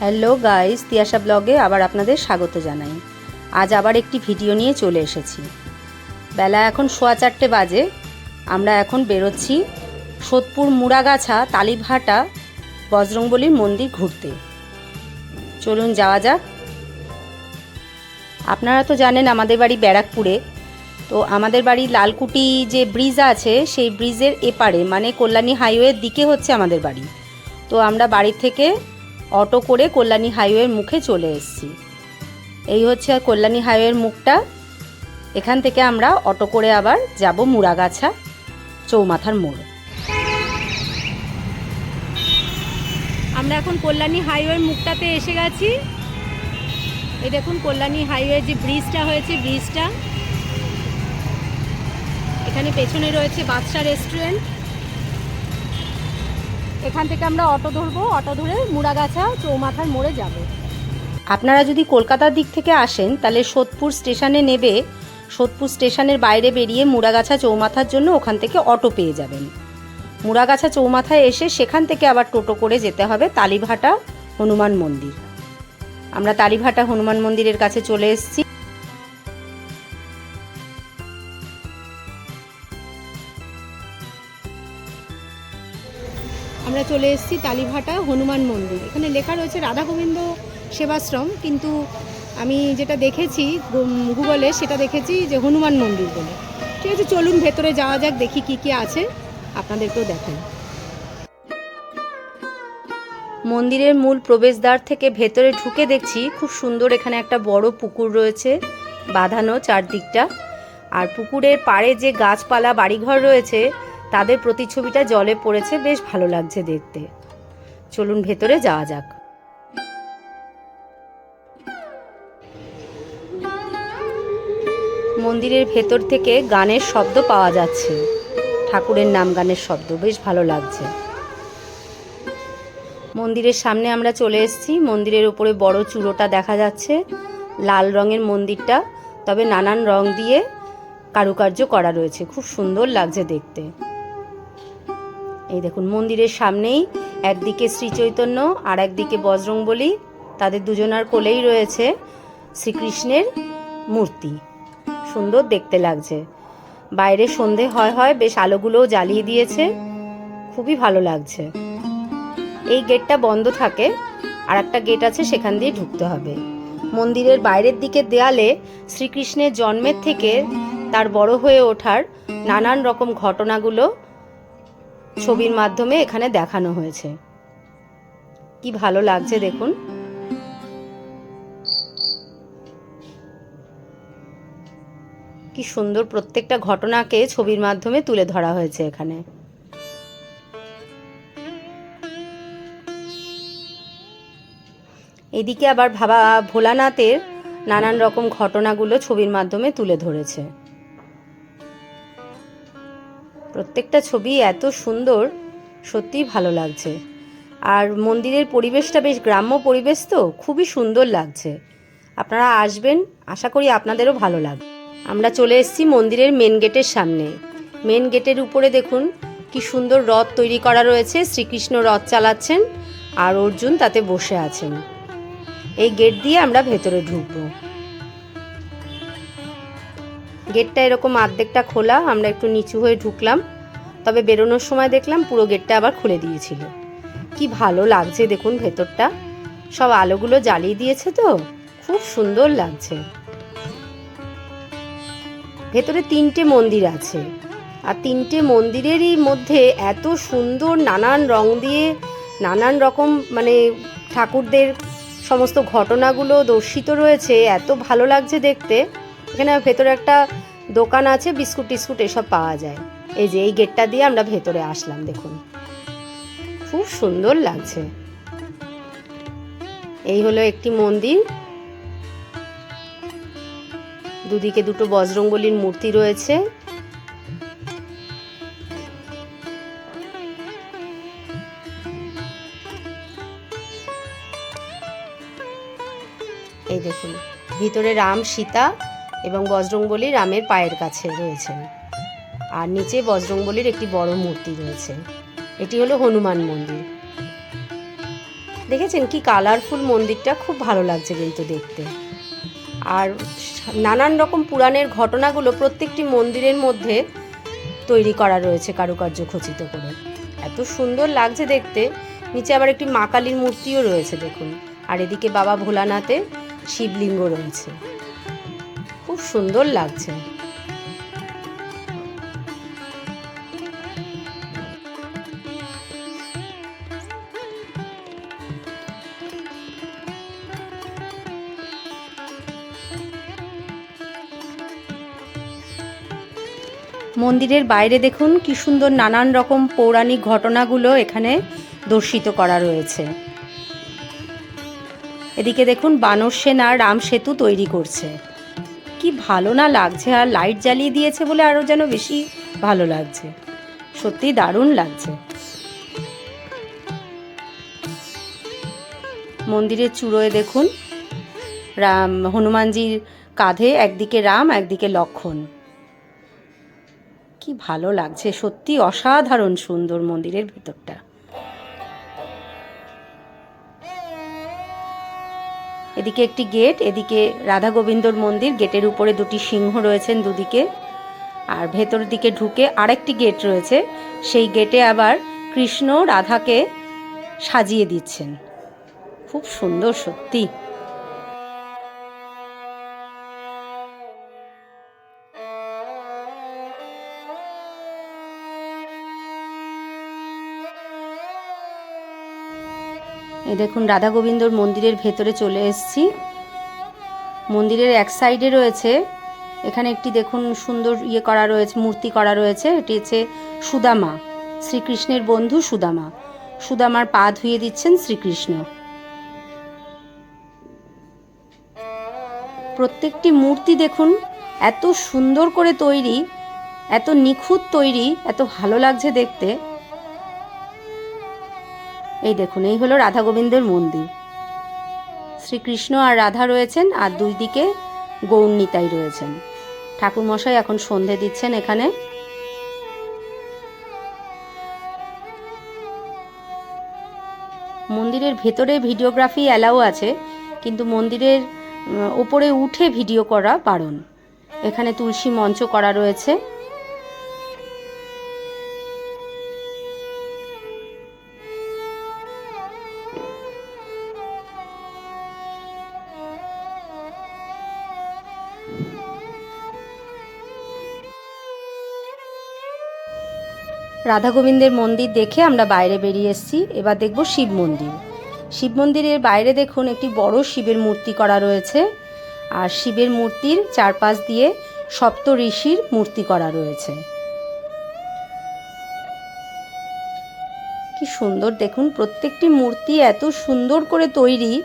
Hello guys Tiyasha ব্লগে আবার আপনাদের স্বাগত জানাই। আজ আবার একটি ভিডিও নিয়ে চলে এসেছি। বেলা এখন সোয়া চারটে বাজে। আমরা এখন বেরোচ্ছি সোদপুর মুড়াগাছা তালিভাটা বজরংবলীর মন্দির ঘুরতে। চলুন যাওয়া যাক। আপনারা তো জানেন আমাদের বাড়ি ব্যারাকপুরে। তো আমাদের বাড়ি লালকুটি যে ব্রিজ আছে, সেই ব্রিজের এপারে মানে কল্যাণী হাইওয়ের দিকে হচ্ছে আমাদের বাড়ি। তো আমরা বাড়ি থেকে অটো করে কল্যাণী হাইওয়ের মুখে চলে এসেছি। এই হচ্ছে কল্যাণী হাইওয়ের মুখটা। এখান থেকে আমরা অটো করে আবার যাব মুড়াগাছা চৌমাথার মোড়। আমরা এখন কল্যাণী হাইওয়ের মুখটাতে এসে গেছি। এই দেখুন কল্যাণী হাইওয়ে যে ব্রিজটা হয়েছে, ব্রিজটা। এখানে পেছনে রয়েছে বাদশা রেস্টুরেন্ট। এখান থেকে আমরা অটো ধরবো, অটো ধরে মুড়াগাছা, চৌমাথার মোড়ে যাব। আপনারা যদি কলকাতার দিক থেকে আসেন, তাহলে সোদপুর স্টেশনে নেবে। সোদপুর স্টেশনের বাইরে বেরিয়ে মুড়াগাছা চৌমাথার জন্য ওখান থেকে অটো পেয়ে যাবেন। মুড়াগাছা চৌমাথায় এসে সেখান থেকে আবার টোটো করে যেতে হবে তালিভাটা হনুমান মন্দির। আমরা তালিভাটা হনুমান মন্দিরের কাছে চলে এসেছি। চলে এসেছি তালিভাটা হনুমান মন্দির। এখানে লেখা রয়েছে রাধা গোবিন্দ সেবাশ্রম, কিন্তু আমি যেটা দেখেছি গুগলে সেটা দেখেছি যে হনুমান মন্দির বলে। ঠিক আছে, চলুন ভেতরে যাওয়া যাক, দেখি কি কি আছে, আপনাদেরকেও দেখাই। মন্দিরের মূল প্রবেশদ্বার থেকে ভেতরে ঢুকে দেখছি খুব সুন্দর এখানে একটা বড় পুকুর রয়েছে, বাঁধানো চারদিকটা। আর পুকুরের পাড়ে যে গাছপালা, বাড়িঘর রয়েছে তাদের প্রতিচ্ছবিটা জলে পড়েছে, বেশ ভালো লাগছে দেখতে। চলুন ভেতরে যাওয়া যাক। মন্দিরের ভেতর থেকে গানের শব্দ পাওয়া যাচ্ছে। ঠাকুরের নাম গানের শব্দ, বেশ ভালো লাগছে। মন্দিরের সামনে আমরা চলে এসেছি। মন্দিরের উপরে বড় চূড়োটা দেখা যাচ্ছে। লাল রঙের মন্দিরটা, তবে নানান রং দিয়ে কারুকার্য করা রয়েছে। খুব সুন্দর লাগছে দেখতে। এই দেখুন, মন্দিরের সামনেই একদিকে শ্রী চৈতন্য আর একদিকে বজরংবলী, তাদের দুজনার কোলেই রয়েছে শ্রীকৃষ্ণের মূর্তি। সুন্দর দেখতে লাগছে। বাইরে সন্ধে হয় হয় বেশ আলোগুলোও জ্বালিয়ে দিয়েছে, খুবই ভালো লাগছে। এই গেটটা বন্ধ থাকে, আর একটা গেট আছে সেখান দিয়ে ঢুকতে হবে। মন্দিরের বাইরের দিকে দেয়ালে শ্রীকৃষ্ণের জন্মের থেকে তার বড় হয়ে ওঠার নানান রকম ঘটনাগুলো ছবির মাধ্যমে এখানে দেখানো হয়েছে। কি ভালো লাগছে দেখুন। কি সুন্দর প্রত্যেকটা ঘটনাকে ছবির মাধ্যমে তুলে ধরা হয়েছে এখানে। এদিকে আবার ভাবা ভোলানাথের নানান রকম ঘটনাগুলো ছবির মাধ্যমে তুলে ধরেছে। প্রত্যেকটা ছবি এত সুন্দর, সত্যিই ভালো লাগছে। আর মন্দিরের পরিবেশটা বেশ গ্রাম্য পরিবেশ তো, খুবই সুন্দর লাগছে। আপনারা আসবেন, আশা করি আপনাদেরও ভালো লাগবে। আমরা চলে এসেছি মন্দিরের মেন গেটের সামনে। মেন গেটের উপরে দেখুন, কি সুন্দর রথ তৈরি করা রয়েছে, শ্রীকৃষ্ণ রথ চালাচ্ছেন আর অর্জুন তাতে বসে আছেন। এই গেট দিয়ে আমরা ভেতরে ঢুকবো। গেটটা এরকম আর্ধেকটা খোলা, আমরা একটু নিচু হয়ে ঢুকলাম। তবে বেরোনোর সময় দেখলাম পুরো গেটটা আবার খুলে দিয়েছিল। কি ভালো লাগছে দেখুন ভেতরটা। সব আলোগুলো জ্বালিয়ে দিয়েছে তো, খুব সুন্দর লাগছে। ভেতরে তিনটে মন্দির আছে। আর তিনটে মন্দিরেরই মধ্যে এত সুন্দর নানান রং দিয়ে, নানান রকম মানে ঠাকুরদের সমস্ত ঘটনাগুলো দর্শিত রয়েছে। এত ভালো লাগছে দেখতে। এখানে ভেতরে একটা দোকান আছে, বিস্কুট টিস্কুট এসব পাওয়া যায়। এই যে এই গেটটা দিয়ে আমরা ভেতরে আসলাম, দেখুন। খুব সুন্দর লাগছে। এই হলো একটি মন্দির। দুদিকে দুটো বজরংবলীর মূর্তি রয়েছে। এই দেখুন, ভিতরে রাম সীতা। এবং বজরংবলী রামের পায়ের কাছে রয়েছেন। আর নিচে বজরংবলীর একটি বড় মূর্তি রয়েছে। এটি হলো হনুমান মন্দির। দেখেছেন কি কালারফুল মন্দিরটা? খুব ভালো লাগছে কিন্তু দেখতে। আর নানান রকম পুরাণের ঘটনাগুলো প্রত্যেকটি মন্দিরের মধ্যে তৈরি করা রয়েছে কারুকার্য খচিত করে। এত সুন্দর লাগছে দেখতে। নিচে আবার একটি মা কালীর মূর্তিও রয়েছে দেখুন। আর এদিকে বাবা ভোলানাথের শিবলিঙ্গ রয়েছে। খুব সুন্দর লাগছে। মন্দিরের বাইরে দেখুন কি সুন্দর নানান রকম পৌরাণিক ঘটনাগুলো এখানে দর্শিত করা রয়েছে। এদিকে দেখুন বানর সেনা রাম সেতু তৈরি করছে। কি ভালো না লাগছে, আর লাইট জ্বালিয়ে দিয়েছে বলে আরও যেন বেশি ভালো লাগছে। সত্যি দারুণ লাগছে। মন্দিরের চূড়োয় দেখুন, রাম, হনুমানজির কাঁধে একদিকে রাম, একদিকে লক্ষণ। কি ভালো লাগছে সত্যি অসাধারণ সুন্দর মন্দিরের ভেতরটা। এদিকে একটি গেট, এদিকে রাধা গোবিন্দর মন্দির, গেটের উপরে দুটি সিংহ রয়েছেন দুদিকে। আর ভেতর দিকে ঢুকে আরেকটি গেট রয়েছে, সেই গেটে আবার কৃষ্ণ রাধাকে সাজিয়ে দিচ্ছেন। খুব সুন্দর সত্যি। এই দেখুন, রাধা গোবিন্দর মন্দিরের ভেতরে চলে এসেছি। মন্দিরের এক সাইডে রয়েছে, এখানে একটি দেখুন সুন্দর ইয়ে করা রয়েছে, মূর্তি করা রয়েছে, এটি হচ্ছে সুদামা, শ্রীকৃষ্ণের বন্ধু সুদামা। সুদামার পা ধুয়ে দিচ্ছেন শ্রীকৃষ্ণ। প্রত্যেকটি মূর্তি দেখুন, এত সুন্দর করে তৈরি, এত নিখুঁত তৈরি, এত ভালো লাগছে দেখতে। এই দেখুন, এই হলো রাধা গোবিন্দের মন্দির। শ্রীকৃষ্ণ আর রাধা রয়েছেন আর দুই দিকে গৌরনীতাই রয়েছেন। ঠাকুরমশাই এখন সন্ধে দিচ্ছেন এখানে। মন্দিরের ভেতরে ভিডিওগ্রাফি অ্যালাও আছে, কিন্তু মন্দিরের ওপরে উঠে ভিডিও করা বারণ। এখানে তুলসী মঞ্চ করা রয়েছে। রাধা গোবিন্দের মন্দির দেখে আমরা বাইরে বেরিয়ে এসেছি। এবার দেখব শিব মন্দির। শিব মন্দিরের বাইরে দেখুন একটি বড় শিবের মূর্তি করা রয়েছে। আর শিবের মূর্তির চারপাশ দিয়ে সপ্ত ঋষির মূর্তি করা রয়েছে। কি সুন্দর দেখুন, প্রত্যেকটি মূর্তি এত সুন্দর করে তৈরি।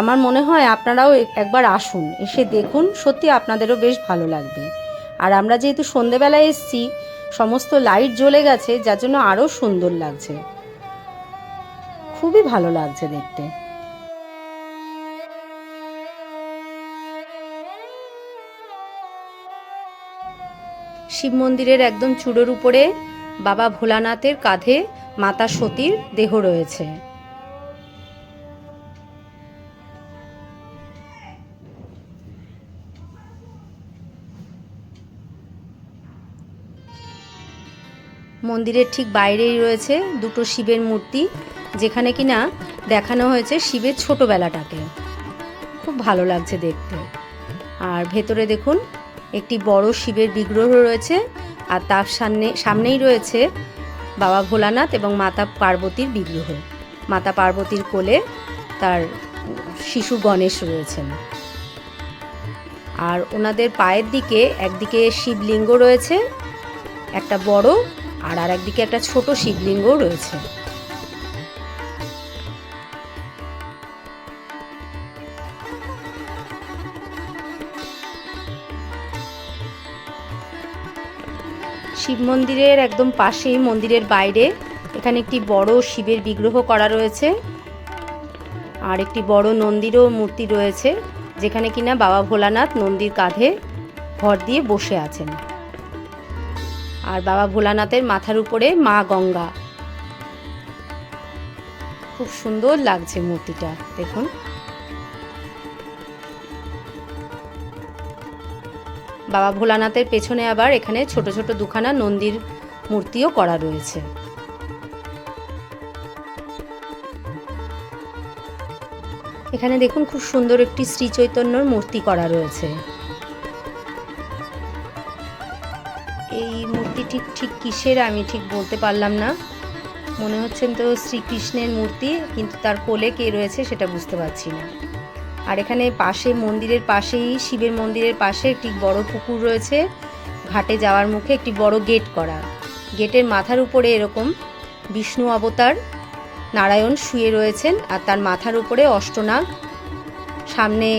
আমার মনে হয় আপনারাও একবার আসুন, এসে দেখুন, সত্যি আপনাদেরও বেশ ভালো লাগবে। আর আমরা যেহেতু সন্ধেবেলায় এসেছি, সমস্ত লাইট জ্বলে গেছে, যার জন্য আরও সুন্দর লাগছে। খুবই ভালো লাগছে দেখতে। শিব মন্দিরের একদম চূড়োর উপরে বাবা ভোলানাথের কাঁধে মাতা সতীর দেহ রয়েছে। মন্দিরের ঠিক বাইরেই রয়েছে দুটো শিবের মূর্তি, যেখানে কিনা দেখানো হয়েছে শিবের ছোটোবেলাটাকে। খুব ভালো লাগছে দেখতে। আর ভেতরে দেখুন, একটি বড় শিবের বিগ্রহ রয়েছে, আর তার সামনে, সামনেই রয়েছে বাবা ভোলানাথ এবং মাতা পার্বতীর বিগ্রহ। মাতা পার্বতীর কোলে তার শিশু গণেশ রয়েছেন। আর ওনাদের পায়ের দিকে একদিকে শিবলিঙ্গ রয়েছে, একটা বড় আর আর একদিকে একটা ছোট শিবলিঙ্গও রয়েছে। শিব মন্দিরের একদম পাশেই, মন্দিরের বাইরে, এখানে একটি বড় শিবের বিগ্রহ করা রয়েছে। আর একটি বড় নন্দীরও মূর্তি রয়েছে, যেখানে কিনা বাবা ভোলানাথ নন্দীর কাঁধে ভর দিয়ে বসে আছেন। আর বাবা ভোলানাথের মাথার উপরে মা গঙ্গা। খুব সুন্দর লাগছে মূর্তিটা, দেখুন। বাবা ভোলানাথের পেছনে আবার এখানে ছোট ছোট দুখানা নন্দীর মূর্তিও করা রয়েছে। এখানে দেখুন খুব সুন্দর একটি শ্রী চৈতন্যর মূর্তি করা রয়েছে। ঠিক ঠিক কিসের আমি ঠিক বলতে পারলাম না। মনে হচ্ছেন তো শ্রীকৃষ্ণের মূর্তি, কিন্তু তার কোলে কে রয়েছে সেটা বুঝতে পারছি না। আর এখানে পাশে মন্দিরের পাশেই, শিবের মন্দিরের পাশে একটি বড় পুকুর রয়েছে। ঘাটে যাওয়ার মুখে একটি বড় গেট করা। গেটের মাথার উপরে এরকম বিষ্ণু অবতার, নারায়ণ শুয়ে রয়েছেন, আর তার মাথার উপরে অষ্টনাগ, সামনে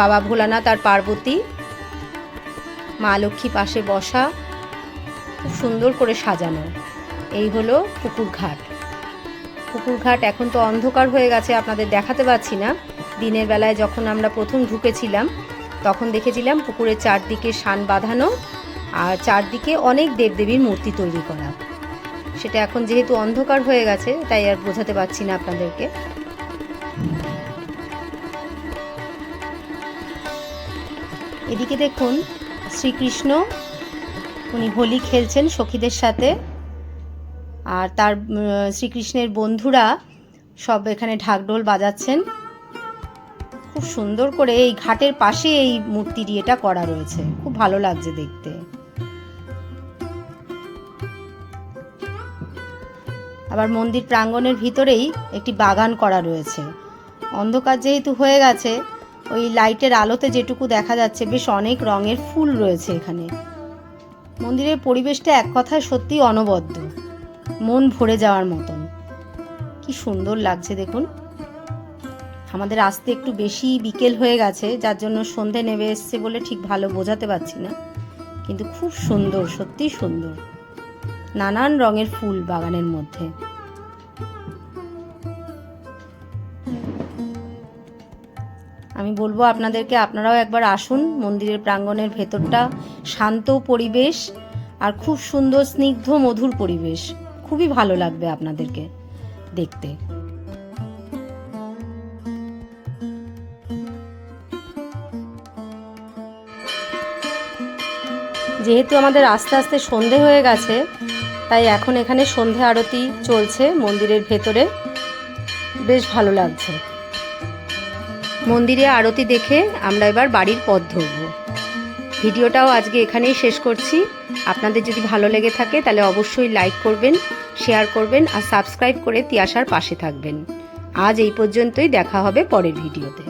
বাবা ভোলানাথ আর পার্বতী। মা লক্ষ্মী পাশে বসা, খুব সুন্দর করে সাজানো। এই হলো পুকুর ঘাট। পুকুর ঘাট এখন তো অন্ধকার হয়ে গেছে, আপনাদের দেখাতে পাচ্ছি না। দিনের বেলায় যখন আমরা প্রথম ঢুকেছিলাম, তখন দেখেছিলাম পুকুরের চারদিকে শান বাঁধানো আর চারদিকে অনেক দেবদেবীর মূর্তি তৈরি করা। সেটা এখন যেহেতু অন্ধকার হয়ে গেছে, তাই আর বোঝাতে পারছি না আপনাদেরকে। এদিকে দেখুন শ্রীকৃষ্ণ। উনি হোলি খেলছেন সখীদের সাথে। আর তার শ্রীকৃষ্ণের বন্ধুরা সব এখানে ঢাকঢোল বাজাচ্ছেন। খুব সুন্দর করে এই ঘাটের পাশে এই মূর্তিটি এটা করা রয়েছে। খুব ভালো লাগছে দেখতে। আবার মন্দির প্রাঙ্গণের ভিতরেই একটি বাগান করা রয়েছে। অন্ধকার যেহেতু হয়ে গেছে ওই লাইটের আলোতে যেটুকু দেখা যাচ্ছে, বেশ অনেক রঙের ফুল রয়েছে এখানে। মন্দিরের পরিবেশটা এক কথায় সত্যি অনবদ্য। মন ভরে যাওয়ার মতন। কি সুন্দর লাগছে দেখুন। আমাদের আসতে একটু বেশি বিকেল হয়ে গেছে, যার জন্য সন্ধে নেমে এসছে বলে ঠিক ভালো বোঝাতে পারছি না। কিন্তু খুব সুন্দর সত্যি সুন্দর। নানান রঙের ফুল বাগানের মধ্যে। আমি বলব আপনাদেরকে, আপনারাও একবার আসুন মন্দিরের প্রাঙ্গণের ভেতরটা। শান্ত পরিবেশ আর খুব সুন্দর স্নিগ্ধ মধুর পরিবেশ। খুবই ভালো লাগবে আপনাদেরকে দেখতে। যেহেতু আমাদের আস্তে আস্তে সন্ধে হয়ে গেছে, তাই এখন এখানে সন্ধে আরতি চলছে মন্দিরের ভেতরে। বেশ ভালো লাগছে। মন্দিরে আরতি দেখে আমরা এবার বাড়ির পথ ধরব। ভিডিওটাও আজকে এখানেই শেষ করছি। আপনাদের যদি ভালো লেগে থাকে তাহলে অবশ্যই লাইক করবেন শেয়ার করবেন আর সাবস্ক্রাইব করে তিয়াসার পাশে থাকবেন। আজ এই পর্যন্তই, দেখা হবে পরের ভিডিওতে।